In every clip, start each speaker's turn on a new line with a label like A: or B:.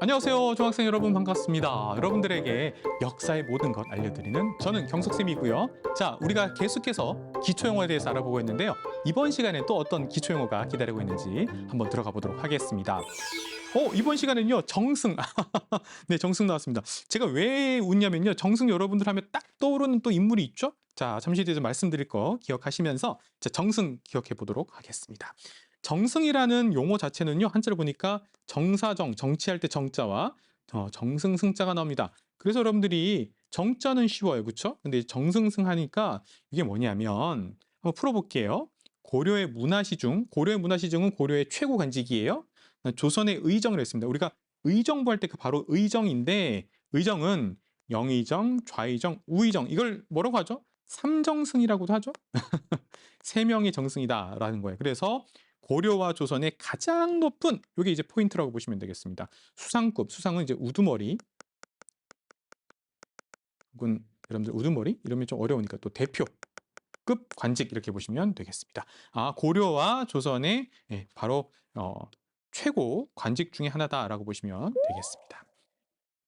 A: 안녕하세요 중학생 여러분 반갑습니다. 여러분들에게 역사의 모든 것 알려드리는 저는 경석쌤이고요. 자 우리가 계속해서 기초용어에 대해서 알아보고 있는데요. 이번 시간에 또 어떤 기초용어가 기다리고 있는지 한번 들어가 보도록 하겠습니다 어 이번 시간은요 정승 네 정승 나왔습니다 제가 왜 웃냐면요 정승 여러분들 하면 딱 떠오르는 또 인물이 있죠 자 잠시 뒤에 좀 말씀드릴 거 기억하시면서 자, 정승 기억해 보도록 하겠습니다 정승이라는 용어 자체는요 한자로 보니까 정사정 정치할 때 정자와 어, 정승 승자가 나옵니다. 그래서 여러분들이 정자는 쉬워요, 그렇죠? 근데 정승승 하니까 이게 뭐냐면 한번 풀어볼게요. 고려의 문화시중, 고려의 문화시중은 고려의 최고 관직이에요. 조선의 의정을 했습니다. 우리가 의정부 할 때 그 바로 의정인데 의정은 영의정, 좌의정, 우의정 이걸 뭐라고 하죠? 삼정승이라고도 하죠. 세 명의 정승이다라는 거예요. 그래서 고려와 조선의 가장 높은 이게 이제 포인트라고 보시면 되겠습니다. 수상급, 수상은 이제 우두머리 혹은 여러분들 우두머리 이러면 좀 어려우니까 또 대표 급 관직 이렇게 보시면 되겠습니다. 아 고려와 조선의 예, 바로 어, 최고 관직 중에 하나다라고 보시면 되겠습니다.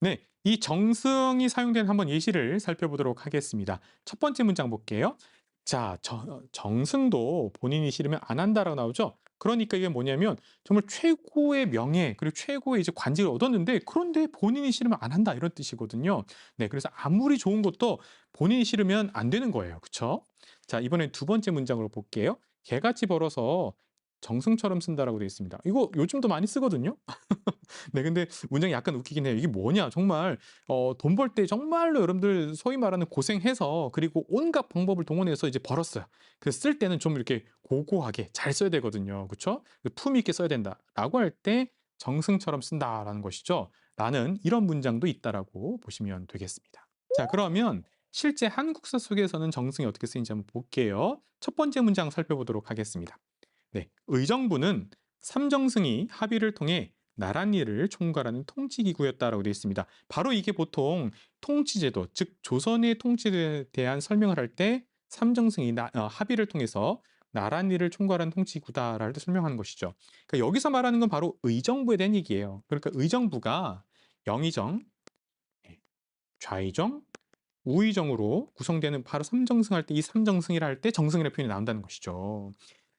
A: 네, 이 정승이 사용된 한번 예시를 살펴보도록 하겠습니다. 첫 번째 문장 볼게요. 자, 저, 정승도 본인이 싫으면 안 한다라고 나오죠. 그러니까 이게 뭐냐면 정말 최고의 명예 그리고 최고의 이제 관직을 얻었는데 그런데 본인이 싫으면 안 한다 이런 뜻이거든요. 네, 그래서 아무리 좋은 것도 본인이 싫으면 안 되는 거예요. 그렇죠? 자, 이번엔 두 번째 문장으로 볼게요. 개같이 벌어서 정승처럼 쓴다라고 되어 있습니다. 이거 요즘도 많이 쓰거든요. 네, 근데 문장이 약간 웃기긴 해요. 이게 뭐냐? 정말 어, 돈 벌 때 정말로 여러분들 소위 말하는 고생해서 그리고 온갖 방법을 동원해서 이제 벌었어요. 그래서 쓸 때는 좀 이렇게 고고하게 잘 써야 되거든요. 그렇죠? 품위 있게 써야 된다라고 할 때 정승처럼 쓴다라는 것이죠. 라는 이런 문장도 있다라고 보시면 되겠습니다. 자, 그러면 실제 한국사 속에서는 정승이 어떻게 쓰이는지 한번 볼게요. 첫 번째 문장 살펴보도록 하겠습니다. 네, 의정부는 삼정승이 합의를 통해 나란일을 총괄하는 통치기구였다라고 되어 있습니다. 바로 이게 보통 통치제도, 즉 조선의 통치에 대한 설명을 할 때 삼정승이 나, 어, 합의를 통해서 나란일을 총괄하는 통치기구다라고 설명하는 것이죠. 그러니까 여기서 말하는 건 바로 의정부에 대한 얘기예요. 그러니까 의정부가 영의정, 예, 좌의정, 우의정으로 구성되는 바로 삼정승 할 때 이 삼정승이라 할 때 정승이라는 표현이 나온다는 것이죠.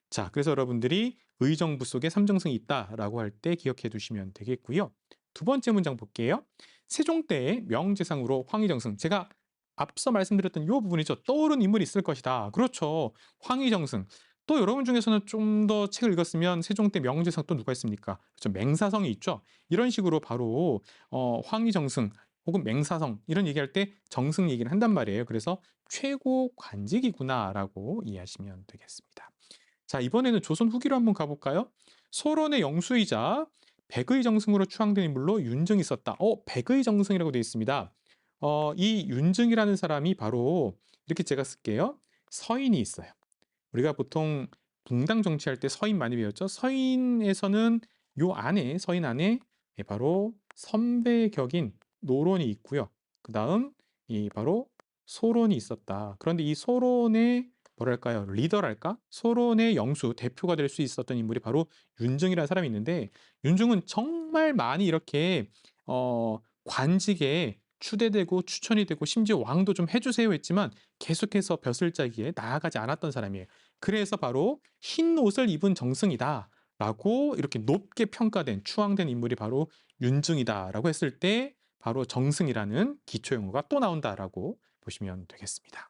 A: 자, 그래서 여러분들이 의정부 속에 삼정승이 있다라고 할 때 기억해 두시면 되겠고요. 두 번째 문장 볼게요. 세종 때의 명제상으로 황희정승. 제가 앞서 말씀드렸던 이 부분이죠. 떠오른 인물이 있을 것이다. 그렇죠. 황희정승. 또 여러분 중에서는 좀 더 책을 읽었으면 세종 때 명제상 또 누가 있습니까? 그렇죠. 맹사성이 있죠. 이런 식으로 바로 어, 황희정승 혹은 맹사성 이런 얘기할 때 정승 얘기를 한단 말이에요. 그래서 최고 관직이구나라고 이해하시면 되겠습니다. 자, 이번에는 조선 후기로 한번 가볼까요? 소론의 영수이자 백의 정승으로 추앙된 인물로 윤증이 있었다. 어, 백의 정승이라고 되어 있습니다. 어, 이 윤증이라는 사람이 바로 이렇게 제가 쓸게요. 서인이 있어요. 우리가 보통 붕당 정치할 때 서인 많이 배웠죠. 서인에서는 요 안에 서인 안에 예, 바로 선배 격인 노론이 있고요. 그 다음 이 바로 소론이 있었다. 그런데 이 소론의 뭐랄까요 리더랄까 소론의 영수 대표가 될 수 있었던 인물이 바로 윤증이라는 사람이 있는데 윤증은 정말 많이 이렇게 어 관직에 추대되고 추천이 되고 심지어 왕도 좀 해주세요 했지만 계속해서 벼슬자기에 나아가지 않았던 사람이에요. 그래서 바로 흰 옷을 입은 정승이다. 라고 이렇게 높게 평가된 추앙된 인물이 바로 윤증이다라고 했을 때 바로 정승이라는 기초용어가 또 나온다라고 보시면 되겠습니다.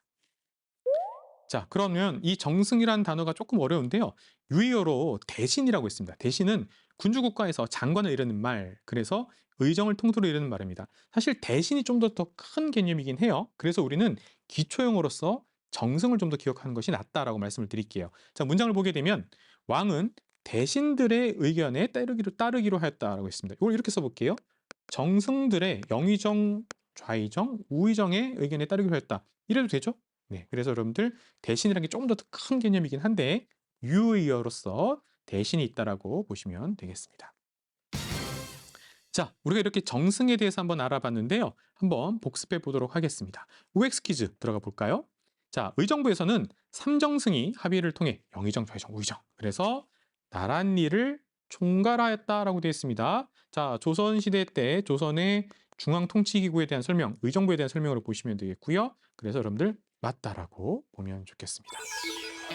A: 자, 그러면 이 정승이라는 단어가 조금 어려운데요. 유의어로 대신이라고 있습니다. 대신은 군주국가에서 장관을 이르는 말, 그래서 의정을 통틀어 이르는 말입니다. 사실 대신이 좀 더 더 큰 개념이긴 해요. 그래서 우리는 기초용어로서 정승을 좀 더 기억하는 것이 낫다라고 말씀을 드릴게요. 자, 문장을 보게 되면 왕은 대신들의 의견에 따르기로, 따르기로 하였다라고 했습니다. 이걸 이렇게 써볼게요. 정승들의 영의정, 좌의정, 우의정의 의견에 따르기로 했다. 이래도 되죠? 네, 그래서 여러분들 대신이라는 게 조금 더 큰 개념이긴 한데 유의어로서 대신이 있다라고 보시면 되겠습니다. 자, 우리가 이렇게 정승에 대해서 한번 알아봤는데요. 한번 복습해 보도록 하겠습니다. OX 퀴즈 들어가 볼까요? 자, 의정부에서는 삼정승이 합의를 통해 영의정, 좌의정, 우의정. 그래서 나란리를 총괄하였다라고 되어 있습니다. 자, 조선 시대 때 조선의 중앙 통치 기구에 대한 설명, 의정부에 대한 설명으로 보시면 되겠고요. 그래서 여러분들 맞다라고 보면 좋겠습니다.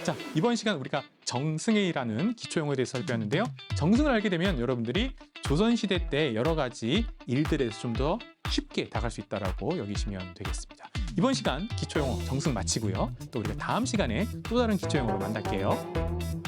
A: 자, 이번 시간 우리가 정승회의라는 기초용어에 대해서 살펴봤는데요. 정승을 알게 되면 여러분들이 조선시대 때 여러 가지 일들에 대해서 좀 더 쉽게 다가갈 수 있다라고 여기시면 되겠습니다. 이번 시간 기초용어 정승 마치고요. 또 우리가 다음 시간에 또 다른 기초용어로 만날게요.